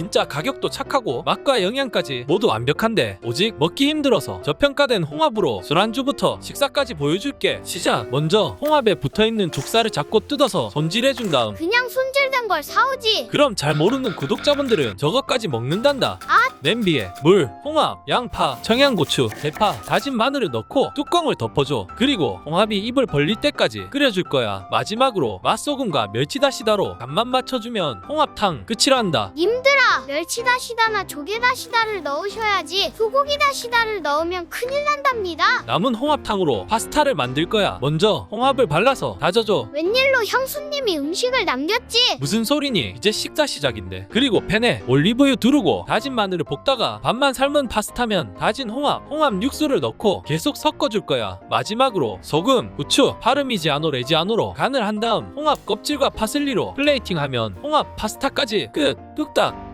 진짜 가격도 착하고 맛과 영양까지 모두 완벽한데 오직 먹기 힘들어서 저평가된 홍합으로 술안주부터 식사까지 보여줄게. 시작. 먼저 홍합에 붙어있는 족살을 잡고 뜯어서 손질해준 다음 그냥 손질된 걸 사오지. 그럼 잘 모르는 구독자분들은 저것까지 먹는단다. 아! 냄비에 물, 홍합, 양파, 청양고추, 대파, 다진 마늘을 넣고 뚜껑을 덮어줘. 그리고 홍합이 입을 벌릴 때까지 끓여줄 거야. 마지막으로 맛소금과 멸치다시다로 간만 맞춰주면 홍합탕 끝이란다. 님들아, 멸치다시다나 조개다시다를 넣으셔야지. 소고기다시다를 넣으면 큰일 난답니다. 남은 홍합탕으로 파스타를 만들 거야. 먼저 홍합을 발라서 다져줘. 웬일로 형수님이 음식을 남겼지? 무슨 소리니? 이제 식사 시작인데. 그리고 팬에 올리브유 두르고 다진 마늘을 볶다가 반만 삶은 파스타면 다진 홍합, 홍합 육수를 넣고 계속 섞어줄 거야. 마지막으로 소금, 후추, 파르미지아노 레지아노로 간을 한 다음 홍합 껍질과 파슬리로 플레이팅하면 홍합 파스타까지 끝. 뚝딱.